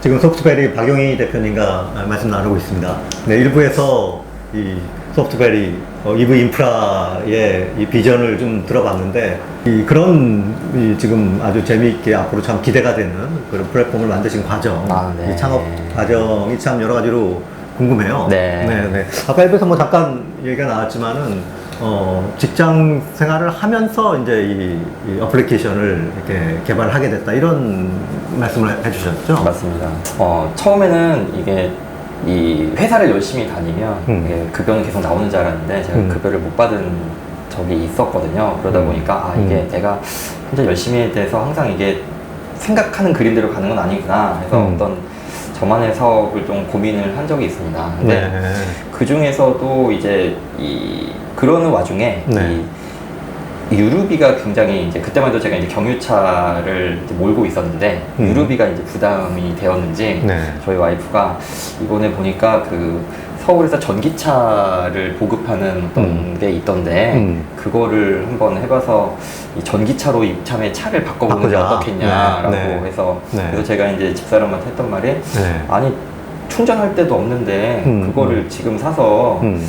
지금 소프트베리 박용희 대표님과 말씀 나누고 있습니다. 네, 일부에서 이 소프트베리 어, EV 인프라의 이 비전을 좀 들어봤는데 이 그런 이 지금 아주 재미있게 앞으로 참 기대가 되는 그런 플랫폼을 만드신 과정, 아, 네. 이 창업 과정이 참 여러 가지로 궁금해요. 네. 네, 네. 아까 일부에서 뭐 잠깐 얘기가 나왔지만은 어, 직장 생활을 하면서 이제 이, 이 어플리케이션을 이렇게 개발하게 됐다 이런 말씀을 해주셨죠? 맞습니다. 어, 처음에는 이게 이 회사를 열심히 다니면 음. 이게 급여는 계속 나오는 줄 알았는데 제가 음. 급여를 못 받은 적이 있었거든요. 그러다 음. 보니까 아 이게 음. 내가 혼자 열심히 돼서 항상 이게 생각하는 그림대로 가는 건 아니구나 해서 음. 어떤 저만의 사업을 좀 고민을 한 적이 있습니다. 근데 네. 그 중에서도 이제 이 그러는 와중에 네. 이 유류비가 굉장히 이제 그때만 해도 제가 이제 경유차를 이제 몰고 있었는데 음. 유류비가 이제 부담이 되었는지 네. 저희 와이프가 이번에 보니까 그 서울에서 전기차를 보급하는 어떤 음. 게 있던데 음. 그거를 한번 해봐서 이 전기차로 이참에 차를 바꿔보는 게 바꾸자. 어떻겠냐라고 네, 네. 해서 네. 그래서 제가 이제 집사람한테 했던 말이 네. 아니 충전할 데도 없는데 음, 그거를 지금 사서 음.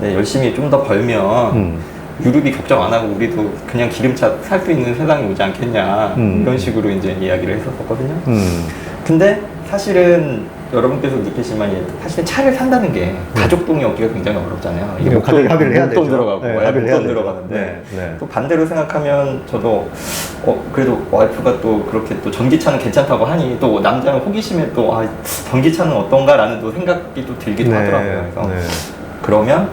네, 열심히 좀 더 벌면 음. 유류비 걱정 안 하고 우리도 그냥 기름차 살 수 있는 세상이 오지 않겠냐 음. 이런 식으로 이제 이야기를 했었거든요. 음. 근데 사실은 여러분께서 느끼시지만 이제 사실은 차를 산다는 게 가족 동의 얻기가 굉장히 어렵잖아요. 이거 가족이 합의를 해야 되죠. 들어가고 네, 네, 합의를 해야. 들어가는데 네, 네. 또 반대로 생각하면 저도 어 그래도 와이프가 또 그렇게 또 전기차는 괜찮다고 하니 또 남자는 호기심에 또 아 전기차는 어떤가라는 또 생각이 또 들기도 하더라고요. 그래서 네. 그러면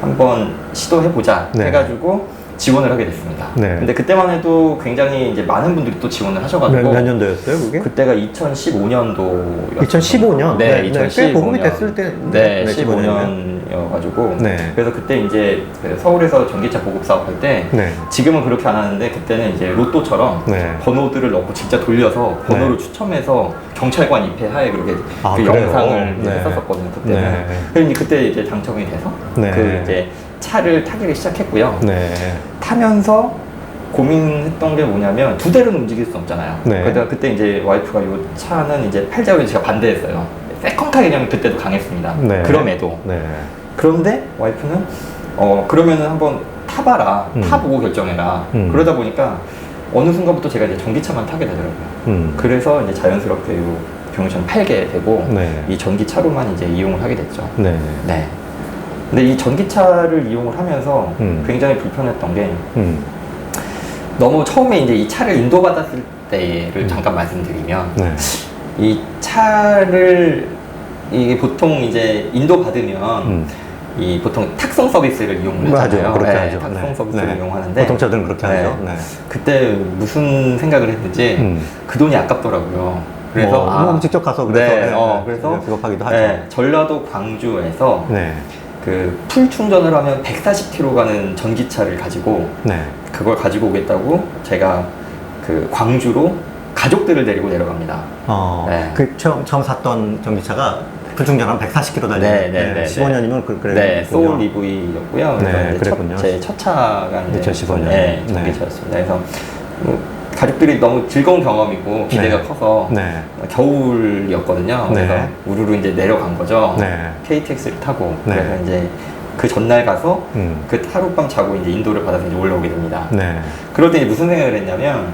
한번 시도해보자 네. 해가지고 지원을 하게 됐습니다. 네. 근데 그때만 해도 굉장히 이제 많은 분들이 또 지원을 하셔가지고 몇, 몇 년도였어요, 그게? 그때가 2015년도 2015년? 네, 네, 네, 2015년. 꽤 보급이 됐을 때- 네, 네, 15년 이어가지고 네. 그래서 그때 이제 그 서울에서 전기차 보급 사업할 때 네. 지금은 그렇게 안 하는데 그때는 이제 로또처럼 네. 번호들을 넣고 진짜 돌려서 번호를 추첨해서 경찰관 입회 하에 그렇게 아, 그 그래요? 영상을 이제 네. 했었었거든요 그때는. 네. 그래서 이제 그때 이제 당첨이 돼서 네. 그 이제 차를 타기를 시작했고요. 네. 타면서 고민했던 게 뭐냐면 두 대로는 움직일 수 없잖아요. 네. 그러다가 그때 이제 와이프가 이 차는 이제 팔자고 제가 반대했어요. 세컨카 개념이 그때도 강했습니다. 네. 그럼에도 네. 그런데 와이프는 어 그러면은 한번 타봐라, 음. 타보고 결정해라. 음. 그러다 보니까 어느 순간부터 제가 이제 전기차만 타게 되더라고요. 음. 그래서 이제 자연스럽게 이 경유차는 팔게 되고 네. 이 전기차로만 이제 이용을 하게 됐죠. 네. 네. 근데 이 전기차를 이용을 하면서 음. 굉장히 불편했던 게 음. 너무 처음에 이제 이 차를 인도받았을 때를 음. 잠깐 말씀드리면 네. 이 차를 이게 보통 이제 인도받으면 음. 이 보통 탁송 서비스를 이용을 맞아요. 하잖아요. 그렇게 네, 하죠. 탁송 네. 서비스를 네. 이용하는데 보통 차들은 그렇게 네. 하죠. 네. 그때 무슨 생각을 했는지 음. 그 돈이 아깝더라고요. 그래서 뭐, 아, 뭐 직접 가서 그래서 네, 네, 어, 네. 그래서 비겁하기도 하죠. 네, 전라도 광주에서 네. 그풀 충전을 하면 140km 가는 전기차를 가지고 네. 그걸 가지고 오겠다고 제가 그 광주로 가족들을 데리고 내려갑니다. 어, 네. 그 처음, 처음 샀던 전기차가 풀충전하면 140km 달리는 네, 네, 네, 15년이면 그, 그래. 네, 소울 EV였고요. 그래서 네, 이제 그랬군요. 첫, 제첫 차가 이제 2015 년. 네, 네. 전기차였습니다. 그래서 뭐 가족들이 너무 즐거운 경험이고 기대가 네. 커서 네. 겨울이었거든요. 네. 그래서 우르르 이제 내려간 거죠. 네. KTX를 타고 네. 그래서 이제 그 전날 가서 음. 그 하룻밤 자고 이제 인도를 받아서 이제 올라오게 됩니다. 네. 그럴 때 무슨 생각을 했냐면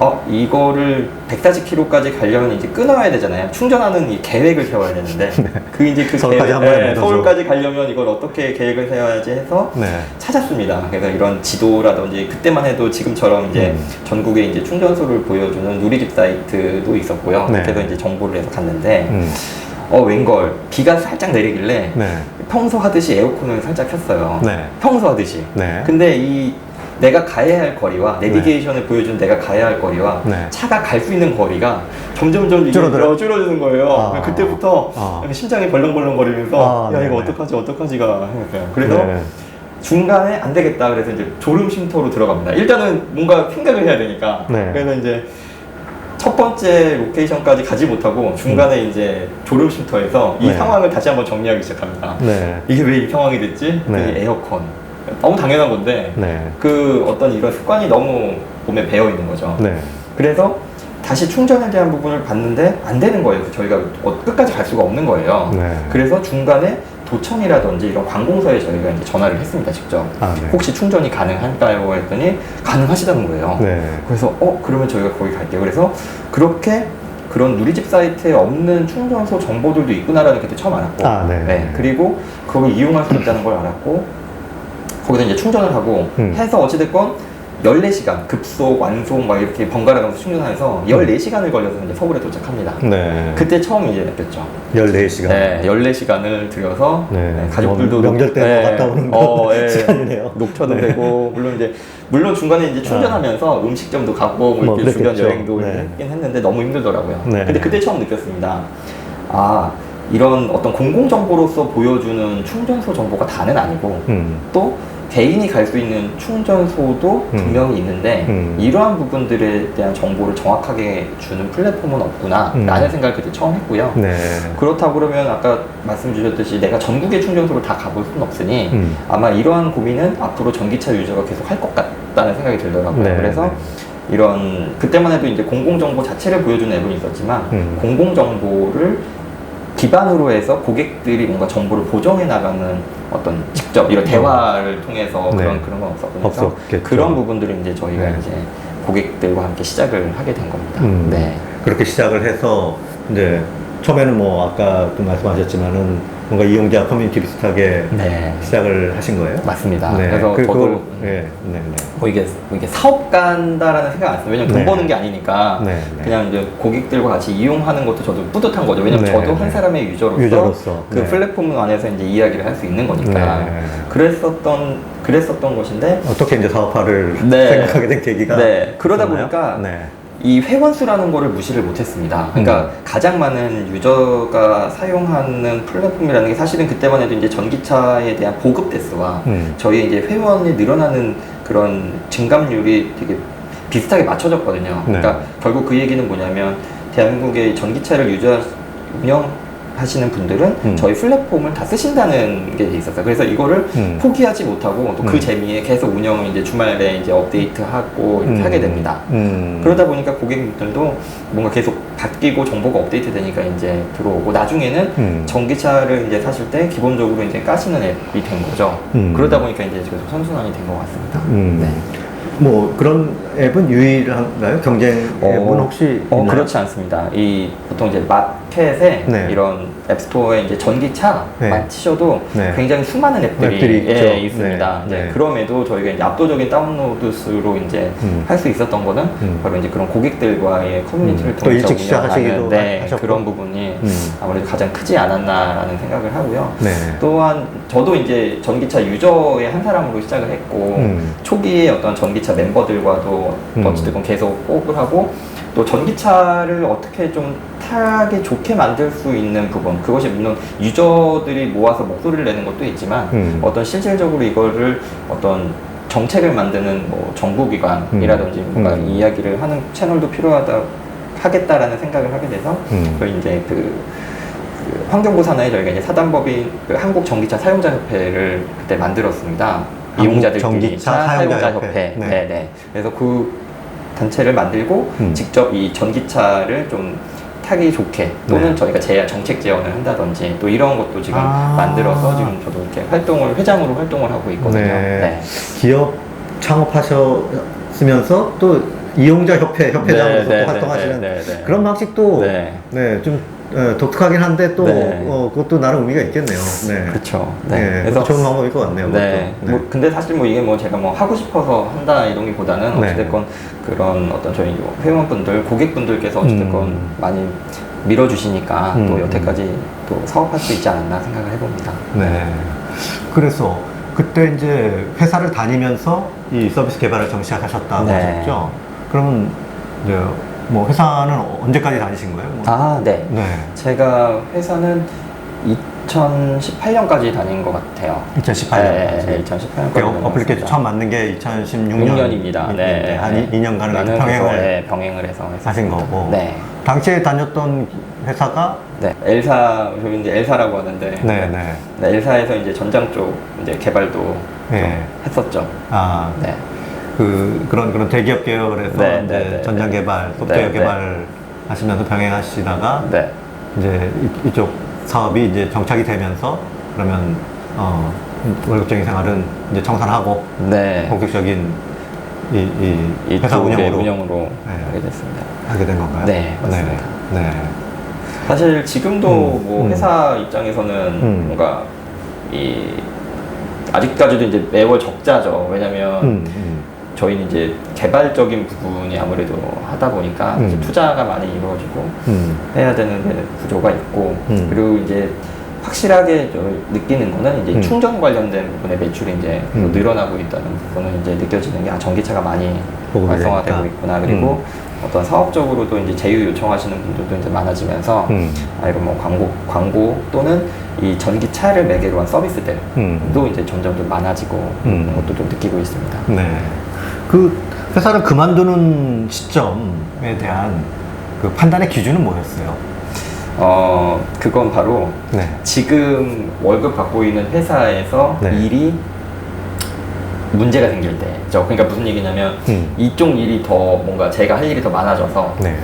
어 이거를 140km까지 가려면 이제 끊어야 되잖아요. 충전하는 이 계획을 세워야 되는데 그 이제 그 네. 서울까지 한 번에 네. 서울까지 가려면 이걸 어떻게 계획을 세워야지 해서 네. 찾았습니다. 그래서 이런 지도라든지 그때만 해도 지금처럼 이제 음. 전국에 이제 충전소를 보여주는 누리집 사이트도 있었고요. 네. 그래서 이제 정보를 해서 갔는데 음. 어 웬걸 비가 살짝 내리길래 네. 평소 하듯이 에어컨을 살짝 켰어요. 네. 평소 하듯이. 네. 근데 이 내가 가야 할 거리와 내비게이션을 보여준 내가 가야 할 거리와 네. 차가 갈 수 있는 거리가 점점점 이게 줄어들어요? 어, 줄어드는 거예요. 아. 그때부터 아. 심장이 벌렁벌렁 거리면서 아, 야 네네. 이거 어떡하지 어떡하지가. 그래서 네. 중간에 안 되겠다 그래서 이제 졸음 쉼터로 들어갑니다. 일단은 뭔가 생각을 해야 되니까. 네. 그래서 이제 첫 번째 로케이션까지 가지 못하고 중간에 이제 졸음 쉼터에서 이 음. 네. 상황을 다시 한번 정리하기 시작합니다. 네. 이게 왜 이 상황이 됐지? 그 네. 에어컨. 너무 당연한 건데 네. 그 어떤 이런 습관이 너무 몸에 배어 있는 거죠. 네. 그래서 다시 충전에 대한 부분을 봤는데 안 되는 거예요. 그래서 저희가 어- 끝까지 갈 수가 없는 거예요. 네. 그래서 중간에 도청이라든지 이런 관공서에 저희가 이제 전화를 했습니다, 직접. 아, 네. 혹시 충전이 가능할까요? 했더니 가능하시다는 거예요. 네. 그래서 어 그러면 저희가 거기 갈게요. 그래서 그렇게 그런 누리집 사이트에 없는 충전소 정보들도 있구나라는 게 처음 알았고, 아, 네. 그리고 그걸 이용할 수 있다는 걸 알았고, 거기다 이제 충전을 하고 음. 해서 어찌됐건 14시간 급속, 완속 막 이렇게 번갈아 가면서 충전해서 14시간을 걸려서 이제 서울에 도착합니다. 네. 그때 처음 이제 느꼈죠. 14시간. 네, 14시간을 들여서 네. 네, 가족들도 뭐 명절 때 네, 갔다 오는 어, 예. 시간이네요. 녹초도 네. 되고 물론 이제 물론 중간에 이제 충전하면서 음식점도 가고 뭐뭐 이렇게 주변 그랬겠죠. 여행도 네. 했긴 했는데 너무 힘들더라고요. 네. 근데 그때 처음 느꼈습니다. 아 이런 어떤 공공 정보로서 보여주는 충전소 정보가 다는 아니고 음. 또 개인이 갈 수 있는 충전소도 음. 분명히 있는데 음. 이러한 부분들에 대한 정보를 정확하게 주는 플랫폼은 없구나 음. 라는 생각을 그때 처음 했고요. 네. 그렇다고 그러면 아까 말씀 주셨듯이 내가 전국의 충전소를 다 가볼 수는 없으니 음. 아마 이러한 고민은 앞으로 전기차 유저가 계속 할 것 같다는 생각이 들더라고요. 네, 그래서 네. 이런 그때만 해도 이제 공공정보 자체를 보여주는 앱은 있었지만 음. 공공정보를 기반으로 해서 고객들이 뭔가 정보를 보정해 나가는 어떤 직접 이런 대화를 통해서 네. 그런 그런 건 없었거든요. 그래서 없었겠죠. 그런 부분들을 이제 저희가 네. 이제 고객들과 함께 시작을 하게 된 겁니다. 음. 네. 그렇게 시작을 해서 이제 처음에는 뭐 아까 또 말씀하셨지만은 뭔가 이용자 커뮤니티 비슷하게 네. 시작을 하신 거예요? 맞습니다. 네. 그래서 그- 저도 네, 네, 네. 뭐 이게 뭐 이게 사업 간다라는 생각 안 했어요. 왜냐면 돈 네. 버는 게 아니니까 네, 네. 그냥 이제 고객들과 같이 이용하는 것도 저도 뿌듯한 거죠. 왜냐면 네, 저도 네. 한 사람의 유저로서, 유저로서, 그 네. 플랫폼 안에서 이제 이야기를 할 수 있는 거니까 네. 그랬었던 그랬었던 것인데 어떻게 이제 사업화를 네. 생각하게 된 계기가 네. 그러다 있었나요? 보니까 네. 이 회원수라는 거를 무시를 못했습니다. 그러니까 음. 가장 많은 유저가 사용하는 플랫폼이라는 게 사실은 그때만 해도 이제 전기차에 대한 보급 대수와 음. 저희 이제 회원이 늘어나는 그런 증감률이 되게 비슷하게 맞춰졌거든요. 네. 그러니까 결국 그 얘기는 뭐냐면 대한민국의 전기차를 유저 운영 하시는 분들은 음. 저희 플랫폼을 다 쓰신다는 게 있었어요. 그래서 이거를 음. 포기하지 못하고 또그 음. 재미에 계속 운영을 이제 주말에 이제 업데이트하고 이렇게 음. 하게 됩니다. 음. 그러다 보니까 고객님들도 뭔가 계속 바뀌고 정보가 업데이트 되니까 이제 들어오고 나중에는 음. 전기차를 이제 사실 때 기본적으로 이제 까시는 앱이 된 거죠. 음. 그러다 보니까 이제 계속 선순환이 된 것 같습니다. 음. 네. 뭐 그런 앱은 유일한가요? 경쟁 앱은 혹시 어, 있나요? 그렇지 않습니다. 이 보통 이제 마켓에 네. 이런 앱스토어에 이제 전기차만 네. 치셔도 네. 굉장히 수많은 앱들이, 앱들이. 예, 있습니다. 네. 네. 그럼에도 저희가 이제 압도적인 다운로드 수로 이제 음. 할수 있었던 거는 음. 바로 이제 그런 고객들과의 커뮤니티를 음. 또 통해서 일찍 시작하시기도 네, 하셨고. 그런 부분이 음. 아무래도 가장 크지 않았나라는 생각을 하고요. 네. 또한 저도 이제 전기차 유저의 한 사람으로 시작을 했고 음. 초기에 어떤 전기차 멤버들과도 음. 어찌됐건 계속 호흡을 하고 또 전기차를 어떻게 좀 타기 좋게 만들 수 있는 부분 그것이 물론 유저들이 모아서 목소리를 내는 것도 있지만 음. 어떤 실질적으로 이거를 어떤 정책을 만드는 뭐 정부기관이라든지 음. 뭔가 음. 이야기를 하는 채널도 필요하다 하겠다라는 생각을 하게 돼서 음. 저희 이제 그, 그 환경부 산하에 저희가 이제 사단법인 그 한국 전기차 사용자 협회를 그때 만들었습니다. 한국 이용자들끼리 전기차 차 사용자. 협회. 네. 네. 네 그래서 그 단체를 만들고 음. 직접 이 전기차를 좀 타기 좋게 또는 네. 저희가 제 정책 지원을 한다든지 또 이런 것도 지금 아. 만들어서 지금 저도 이렇게 활동을 회장으로 활동을 하고 있거든요. 네. 네. 기업 창업하셨으면서 또 이용자 협회 협회장으로서 네, 네, 또 활동하시는 네, 네, 네. 그런 방식도 네. 네. 좀 어, 독특하긴 한데 또 네. 어, 그것도 나름 의미가 있겠네요. 네. 그렇죠. 네. 그래서 좋은 방법일 것 같네요. 네. 그것도. 뭐 근데 사실 뭐 이게 뭐 제가 뭐 하고 싶어서 한다 이런기보다는 네. 어찌됐건 그런 어떤 저희 회원분들, 고객분들께서 어찌됐건 음. 많이 밀어주시니까 음. 또 여태까지 또 사업할 수 있지 않았나 생각을 해봅니다. 네. 그래서 그때 이제 회사를 다니면서 이 서비스 개발을 정시하셨다고 네. 하셨죠. 그러면 이제 뭐 회사는 언제까지 다니신 거예요? 뭐. 아, 네. 네. 제가 회사는 2018년까지 다닌 것 같아요. 2018년. 네, 네, 2018년까지. 그 어플리케이션 처음 만든 게 2016년. 6년입니다. 네. 한 네. 2년간은 나는 평행을 그래서, 네, 병행을 해서 하신. 거고. 네. 당시에 다녔던 회사가 네. 엘사, 저희 이제 엘사라고 하는데. 네, 네. 네, 엘사에서 이제 전장 쪽 이제 개발도 네. 좀 했었죠. 아, 네. 그 그런 그런 대기업 계열에서 네, 이제 네, 네, 전장 네. 개발, 소프트웨어 네, 네. 개발을 하시면서 병행하시다가 네. 이제 이, 쪽 사업이 이제 정착이 되면서 그러면 어 월급적인 생활은 이제 청산하고 네. 본격적인 이, 이 회사 이쪽의 운영으로 운영으로 네. 하게 됐습니다. 하게 된 건가요? 네, 맞습니다. 네. 네. 사실 지금도 음, 뭐 음. 회사 입장에서는 음. 뭔가 이 아직까지도 이제 매월 적자죠. 왜냐면 음, 음. 저희는 이제 개발적인 부분이 아무래도 하다 보니까 음. 투자가 많이 이루어지고 음. 해야 되는 데 구조가 있고 음. 그리고 이제 확실하게 저 느끼는 거는 이제 음. 충전 관련된 부분의 매출이 이제 음. 늘어나고 있다는 부분은 이제 느껴지는 게 아, 전기차가 많이 활성화되고. 있구나 그리고 어떤 사업적으로도 이제 제휴 요청하시는 분들도 이제 많아지면서 음. 아 이런 뭐 광고 광고 또는 이 전기차를 매개로 한 서비스들도 음. 이제 점점 좀 많아지고 음. 그런 것도 좀 느끼고 있습니다. 네. 그 회사를 그만두는 시점에 대한 그 판단의 기준은 뭐였어요? 어 그건 바로 네. 지금 월급 받고 있는 회사에서 네. 일이 문제가 생길 때죠. 그러니까 무슨 얘기냐면 음. 이쪽 일이 더 뭔가 제가 할 일이 더 많아져서 네.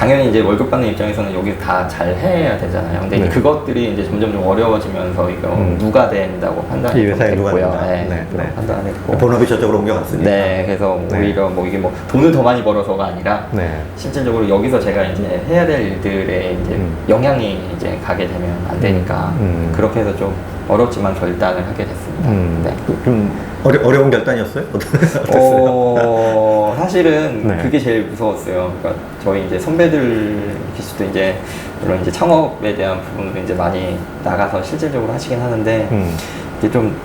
당연히 이제 월급 받는 입장에서는 여기 다 잘 해야 되잖아요. 근데 네. 그것들이 이제 점점 좀 어려워지면서 이거 음. 누가 된다고 판단이 이 회사에 좀 누가 됐고요. 된다. 네, 네, 그런 네. 판단이 됐고. 본업이 저쪽으로 옮겨갔으니까. 네, 그래서 네. 오히려 뭐 이게 뭐 돈을 더 많이 벌어서가 아니라 네. 실질적으로 여기서 제가 이제 해야 될 일들에 이제 음. 영향이 이제 가게 되면 안 되니까 음. 그렇게 해서 좀 어렵지만 결단을 하게 됐습니다. 음. 네. 그- 좀 어려, 어려운 결단이었어요? 어땠어요? 어, 사실은 네. 그게 제일 무서웠어요. 그러니까 저희 이제 선배들 계시도 이제 이런 이제 창업에 대한 부분도 이제 많이 나가서 실질적으로 하시긴 하는데 음. 이제 좀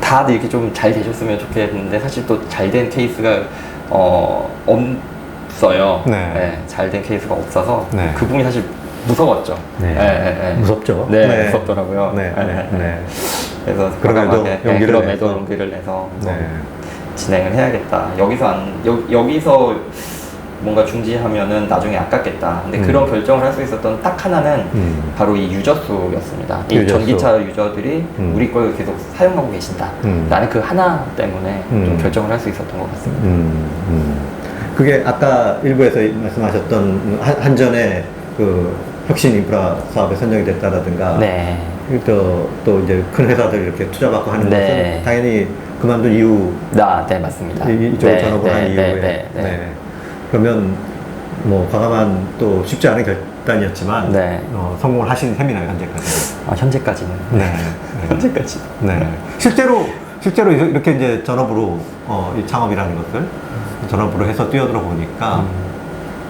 다들 이렇게 좀 잘 되셨으면 좋겠는데 사실 또 잘 된 케이스가 어 없어요. 네. 잘된 케이스가 없어서 네. 그 부분이 사실 무서웠죠. 네. 네, 네. 무섭죠? 네, 네. 무섭더라고요. 네. 네. 네. 그래서 그럼에도 과감하게, 네, 용기를 그럼에도 내서. 용기를 내서 네. 진행을 해야겠다. 여기서 안 여, 여기서 뭔가 중지하면은 나중에 아깝겠다. 근데 음. 그런 결정을 할 수 있었던 딱 하나는 음. 바로 이 유저 수였습니다. 이 유저 수. 전기차 유저들이 음. 우리 걸 계속 사용하고 계신다. 음. 나는 그 하나 때문에 음. 좀 결정을 할 수 있었던 것 같습니다. 음, 음. 그게 아까 일부에서 말씀하셨던 한, 한전의 그 혁신 인프라 사업에 선정이 됐다라든가 네. 또, 또 이제 큰 회사들 이렇게 투자받고 하는 네. 것은 당연히 그만둔 이후 나, 네, 맞습니다. 이- 이쪽으로 네, 전업을 한 네, 이후에 네, 네, 네. 그러면 뭐 과감한 또 쉽지 않은 결단이었지만 네. 어, 성공을 하신 셈이나요 현재까지. 아, 현재까지는. 네. 현재까지. 네. 실제로 실제로 이렇게 이제 전업으로 어, 이 창업이라는 것을 전업으로 해서 뛰어들어 보니까 음.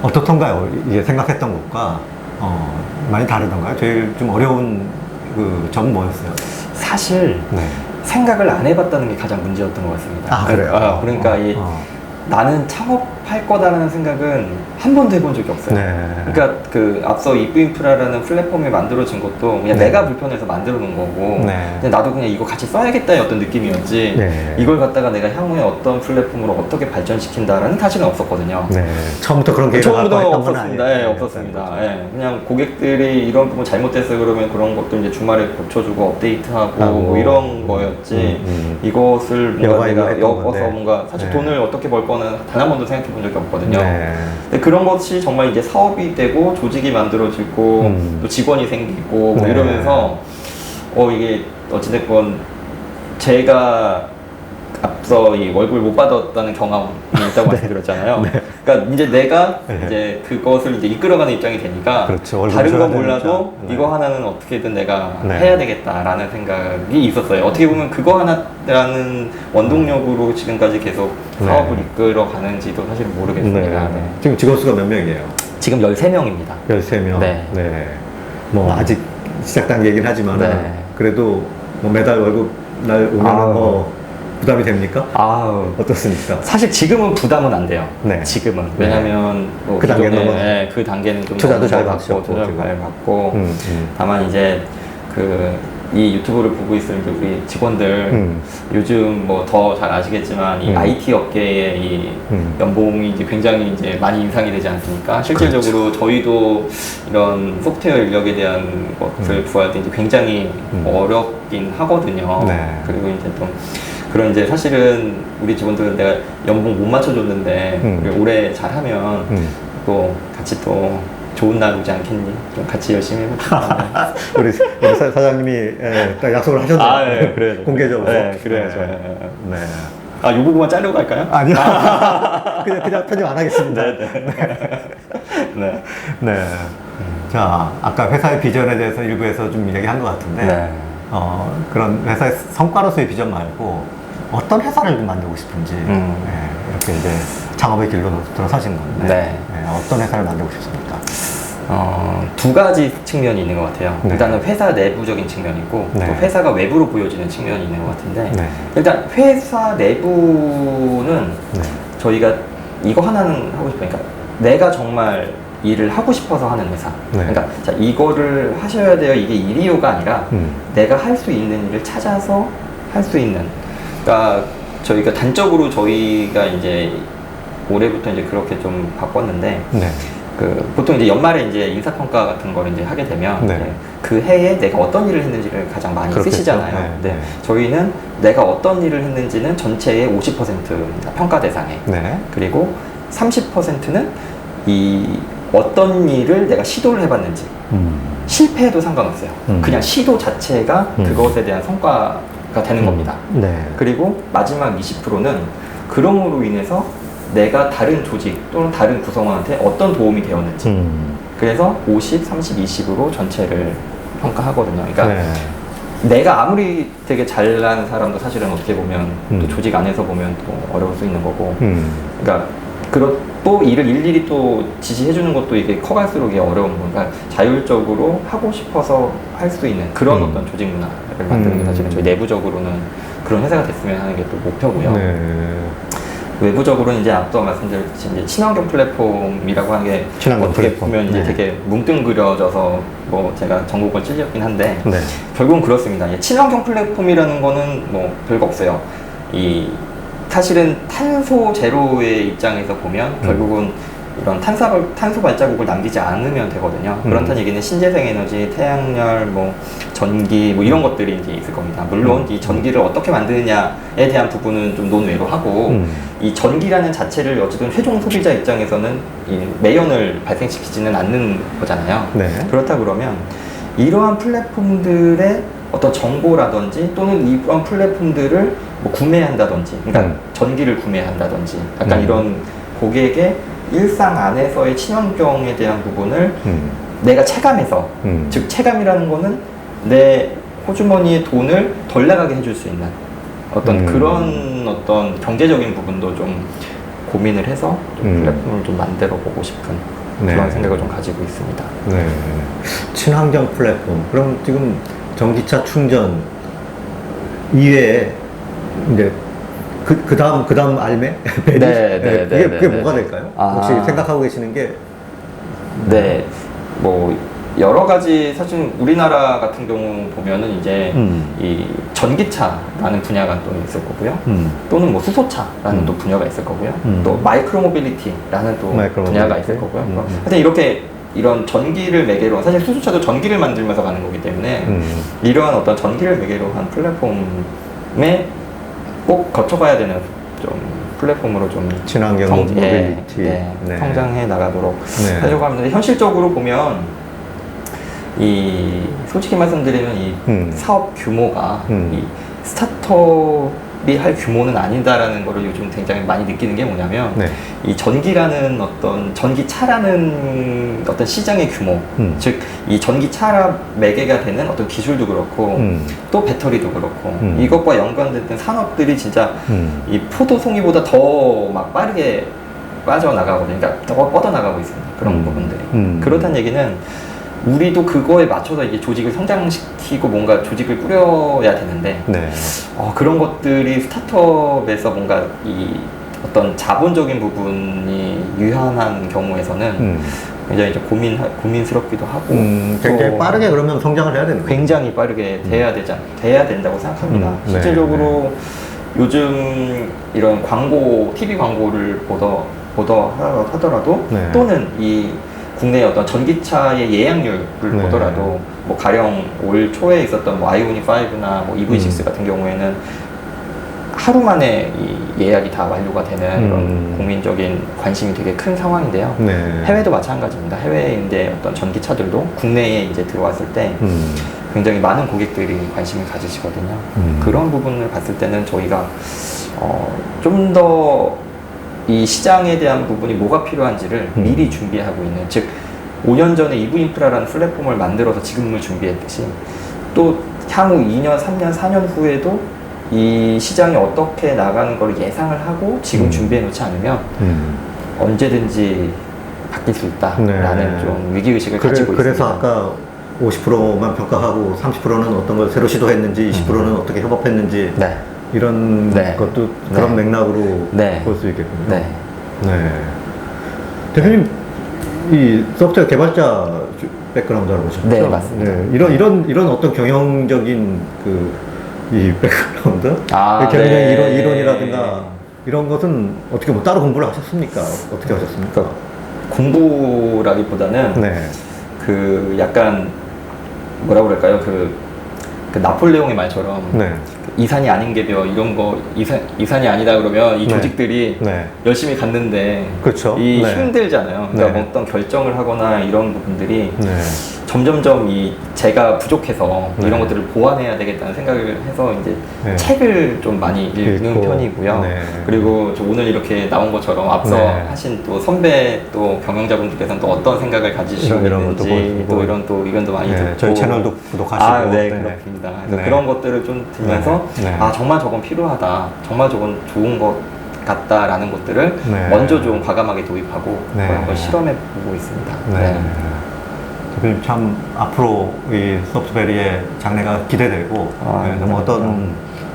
어떻던가요? 이게 생각했던 것과 어, 많이 다르던가요? 제일 좀 어려운 그 점은 뭐였어요? 사실 네. 생각을 안 해봤다는 게 가장 문제였던 것 같습니다. 아, 그래요? 아, 그러니까 어, 이 어. 나는 창업할 거다라는 생각은 한 번도 해본 적이 없어요. 네. 그러니까 그 앞서 이브 인프라라는 플랫폼이 만들어진 것도 그냥 네. 내가 불편해서 만들어 놓은 거고 네. 근데 나도 그냥 이거 같이 써야겠다의 어떤 느낌이었지 네. 이걸 갖다가 내가 향후에 어떤 플랫폼으로 어떻게 발전시킨다라는 사실은 없었거든요. 네. 처음부터 그런 계획을 갖고 처음부터 했던 건 없었습니다. 아니에요. 예, 없었습니다. 예, 그냥 고객들이 이런 부분 잘못됐어요 그러면 그런 것도 이제 주말에 고쳐주고 업데이트하고 하고. 뭐 이런 거였지 음, 음. 이것을 뭔가 이거 내가 했던 엮어서 건데. 뭔가 사실 네. 돈을 어떻게 벌 거는 단 한 번도 생각해 본 적이 없거든요. 네. 근데 그런 것이 정말 이제 사업이 되고 조직이 만들어지고 음. 또 직원이 생기고 뭐 네. 이러면서 어 이게 어찌됐건 제가 앞서 이 월급을 못 받았다는 경험이 있다고 말씀드렸잖아요. 그러니까 이제 내가 네. 이제 그것을 이제 이끌어가는 입장이 되니까 그렇죠. 다른 건 몰라도 되니까. 네. 이거 하나는 어떻게든 내가 네. 해야 되겠다라는 생각이 있었어요. 어떻게 보면 그거 하나라는 원동력으로 지금까지 계속 네. 사업을 이끌어 가는지도 사실 모르겠습니다. 네. 네. 지금 직원 수가 몇 명이에요? 지금 13명입니다. 13명. 네. 뭐 아직 시작 단계이긴 하지만 네. 그래도 뭐 매달 월급 날 오면 아우. 뭐 부담이 됩니까? 아우. 어떻습니까? 사실 지금은 부담은 안 돼요. 네. 지금은 네. 왜냐면 뭐그 단계는 기존에, 넘어- 네, 그 단계는 좀 투자도 잘 받으셨고, 투자도 지금. 잘 받고 음, 음. 다만 이제 그 이 유튜브를 보고 있을 이제 우리 직원들 음. 요즘 뭐 더 잘 아시겠지만 이 음. IT 업계의 이 음. 연봉이 이제 굉장히 이제 많이 인상이 되지 않습니까? 실질적으로 그렇죠. 저희도 이런 소프트웨어 인력에 대한 것을 구할 때 이제 굉장히 음. 어렵긴 하거든요. 네. 그리고 이제 또 그런 이제 사실은 우리 직원들은 내가 연봉 못 맞춰줬는데 음. 우리 올해 잘하면 음. 또 같이 또 좋은 날 오지 않겠니? 좀 같이 열심히 해봅시다. 우리, 우리 사, 사장님이 예, 딱 약속을 하셨네요. 아, 예, 그래야죠. 공개적으로. 네, 그래야죠. 예, 예. 네. 아, 요 부분만 자르고 갈까요? 아니요. 그냥, 그냥 편집 안 하겠습니다. 네. 네. 자, 아까 회사의 비전에 대해서 일부에서 좀 얘기한 것 같은데, 네. 어, 그런 회사의 성과로서의 비전 말고 어떤 회사를 좀 만들고 싶은지 음. 네, 이렇게 이제 창업의 길로 들어서신 건데 네. 네, 어떤 회사를 만들고 싶습니까? 어, 두 가지 측면이 있는 것 같아요. 네. 일단은 회사 내부적인 측면이고 네. 또 회사가 외부로 보여지는 측면이 있는 것 같은데 네. 일단 회사 내부는 네. 저희가 이거 하나는 하고 싶으니까 내가 정말 일을 하고 싶어서 하는 회사. 네. 그러니까 자, 이거를 하셔야 돼요. 이게 일이요가 아니라 음. 내가 할 수 있는 일을 찾아서 할 수 있는. 그러니까 저희가 단적으로 저희가 이제 올해부터 이제 그렇게 좀 바꿨는데 네. 그 보통 이제 연말에 이제 인사평가 같은 거를 이제 하게 되면 네. 네, 그 해에 내가 어떤 일을 했는지를 가장 많이 그렇겠죠. 쓰시잖아요. 네, 네. 네. 저희는 내가 어떤 일을 했는지는 전체의 50%입니다. 평가 대상에. 네. 그리고 30%는 이 어떤 일을 내가 시도를 해봤는지 음. 실패해도 상관없어요. 음. 그냥 시도 자체가 음. 그것에 대한 성과가 되는 겁니다. 네. 그리고 마지막 20%는 그럼으로 인해서 내가 다른 조직 또는 다른 구성원한테 어떤 도움이 되었는지 음. 그래서 50, 30, 20으로 전체를 평가하거든요. 그러니까 네. 내가 아무리 되게 잘난 사람도 사실은 어떻게 보면 음. 또 조직 안에서 보면 또 어려울 수 있는 거고 음. 그러니까 그렇 또 일을 일일이 또 지시해 주는 것도 이게 커갈수록 이게 어려운 거니까 자율적으로 하고 싶어서 할 수 있는 그런 음. 어떤 조직 문화를 만드는 게 음. 사실은 저희 내부적으로는 그런 회사가 됐으면 하는 게 또 목표고요. 네. 외부적으로는 이제 앞서 말씀드렸듯이 이제 친환경 플랫폼이라고 하는 게 친환경 어떻게 플랫폼. 보면 이제 네. 되게 뭉뚱그려져서 뭐 제가 전국을 찔렸긴 한데 네. 결국은 그렇습니다. 이 친환경 플랫폼이라는 거는 뭐 별거 없어요. 이 사실은 탄소 제로의 입장에서 보면 음. 결국은 이런 탄소 탄소 발자국을 남기지 않으면 되거든요. 음. 그렇다는 얘기는 신재생 에너지, 태양열, 뭐 전기 뭐 이런 것들이 이제 있을 겁니다. 물론 음. 이 전기를 어떻게 만드느냐에 대한 부분은 좀 논외로 하고 음. 이 전기라는 자체를 어쨌든 최종 소비자 입장에서는 이 매연을 발생시키지는 않는 거잖아요. 네. 그렇다 그러면 이러한 플랫폼들의 어떤 정보라든지 또는 이러한 플랫폼들을 뭐 구매한다든지, 그러니까 음. 전기를 구매한다든지, 약간 음. 이런 고객의 일상 안에서의 친환경에 대한 부분을 음. 내가 체감해서, 음. 즉 체감이라는 거는 내 호주머니의 돈을 덜 나가게 해줄 수 있는 어떤 음. 그런 어떤 경제적인 부분도 좀 고민을 해서 좀 음. 플랫폼을 좀 만들어 보고 싶은 네. 그런 생각을 좀 가지고 있습니다. 네. 친환경 플랫폼. 그럼 지금 전기차 충전 이외에 이제 그, 그 다음, 그 다음 알매? 베리? 네, 네, 그게, 네, 그게 네, 뭐가 네. 될까요? 아. 혹시 생각하고 계시는 게 네, 뭐 여러 가지 사실 우리나라 같은 경우 보면은 이제 음. 이 전기차라는 분야가 또 있을 거고요. 음. 또는 뭐 수소차라는 음. 또 분야가 있을 거고요. 음. 또 마이크로 모빌리티라는 또 마이크로 분야가 모빌리티. 있을 거고요. 음, 음. 하여튼 이렇게 이런 전기를 매개로 사실 수소차도 전기를 만들면서 가는 거기 때문에 음. 이러한 어떤 전기를 매개로 한 플랫폼에 꼭 거쳐가야 되는 좀 플랫폼으로 좀 친환경 성- 예, 모빌리티. 네, 네. 성장해 나가도록 네. 하려고 하는데 현실적으로 보면 이 솔직히 말씀드리면 이 음. 사업 규모가 음. 이 스타트 업이 할 규모는 아니다라는 거를 요즘 굉장히 많이 느끼는 게 뭐냐면 네. 이 전기라는 어떤 전기차라는 어떤 시장의 규모 음. 즉이 전기차 매개가 되는 어떤 기술도 그렇고 음. 또 배터리도 그렇고 음. 이것과 연관된 산업들이 진짜 음. 이 포도송이보다 더 막 빠르게 빠져나가거든요. 그러니까 더 뻗어나가고 있습니다. 그런 음. 부분들이. 음. 그렇다는 얘기는 우리도 그거에 맞춰서 이제 조직을 성장시키고 뭔가 조직을 꾸려야 되는데 네. 어, 그런 것들이 스타트업에서 뭔가 이 어떤 자본적인 부분이 유한한 경우에서는 음. 굉장히 이제 고민 고민스럽기도 하고 음, 굉장히 또 빠르게 그러면 성장을 해야 되는 거예요. 굉장히 빠르게 돼야 되지 않, 돼야 된다고 생각합니다. 음, 네, 실질적으로 요즘 이런 광고, TV 광고를 보더 보더 하- 하더라도 네. 또는 이 국내 어떤 전기차의 예약률을 네. 보더라도 뭐 가령 올 초에 있었던 뭐 아이오닉 5나 뭐 EV6 음. 같은 경우에는 하루 만에 이 예약이 다 완료가 되는 음. 국민적인 관심이 되게 큰 상황인데요. 네. 해외도 마찬가지입니다. 해외에 이제 어떤 전기차들도 국내에 이제 들어왔을 때 음. 굉장히 많은 고객들이 관심을 가지시거든요. 음. 그런 부분을 봤을 때는 저희가 어, 좀더 이 시장에 대한 부분이 뭐가 필요한지를 음. 미리 준비하고 있는 즉 5년 전에 이브 인프라라는 플랫폼을 만들어서 지금을 준비했듯이 또 향후 2년, 3년, 4년 후에도 이 시장이 어떻게 나가는 걸 예상을 하고 지금 음. 준비해 놓지 않으면 음. 언제든지 바뀔 수 있다라는 네. 좀 위기 의식을 그래, 가지고 그래서 있습니다. 아까 50%만 평가하고 30%는 어떤 걸 새로 시도했는지 20%는 어떻게 협업했는지 네. 이런 네. 것도 그런 네. 맥락으로 네. 볼 수 있겠군요. 네. 네. 대표님 이 소프트웨어 개발자 주- 백그라운드라고 보셨죠? 네, 맞습니다. 네, 이런 이런 이런 어떤 경영적인 그 이 백그라운드, 아, 경영 네. 이론 이론이라든가 이런 것은 어떻게 뭐 따로 공부를 하셨습니까? 어떻게 하셨습니까? 공부라기보다는 네. 그 약간 뭐라 그럴까요? 그, 그 나폴레옹의 말처럼 네. 그 이산이 아닌 게벼 이런 거 이산 이산이 아니다 그러면 이 네. 조직들이 네. 열심히 갔는데 그렇죠. 이 네. 힘들잖아요. 그러니까 네. 뭐 어떤 결정을 하거나 이런 부분들이 네. 점점점 이 제가 부족해서 네. 이런 것들을 보완해야 되겠다는 생각을 해서 이제 네. 책을 좀 많이 읽는 읽고, 편이고요. 네. 그리고 저 오늘 이렇게 나온 것처럼 앞서 네. 하신 또 선배 또 경영자분들께서는 또 어떤 생각을 가지시고 이런 있는지 보시고. 또 이런 또 의견도 많이 네, 듣고 저희 채널도 구독하시고. 아, 네, 네. 그렇습니다. 네. 그런 것들을 좀 들면서 네. 네. 아 정말 저건 필요하다, 정말 저건 좋은 것 같다라는 것들을 네. 먼저 좀 과감하게 도입하고 네. 그런 걸 실험해 보고 있습니다. 네. 대표님 참 앞으로 이 소프트베리의 장래가 기대되고 아, 네, 네. 어떤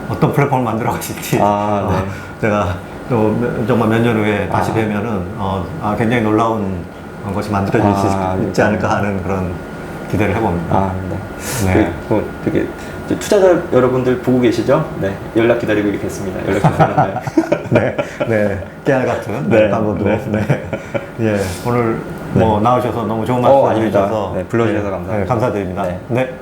어떤 플랫폼을 만들어 가실지 아, 네. 어, 제가 또 몇- 정말 몇 년 후에 다시 아. 뵈면은 어, 아, 굉장히 놀라운 것이 만들어질 수 아, 있- 있지 않을까 하는 그런 기대를 해봅니다. 아, 네. 네. 그, 뭐 되게 투자자 여러분들 보고 계시죠? 네. 연락 기다리고 있겠습니다. 연락 주시면 네. 네, 네, 깨알 같은 네, 광고도 네. 네. 예, 오늘 뭐 나오셔서 너무 좋은 어, 말씀 아닙니다. 해주셔서 네, 불러주셔서 네, 감사합니다. 네, 감사드립니다. 네. 네.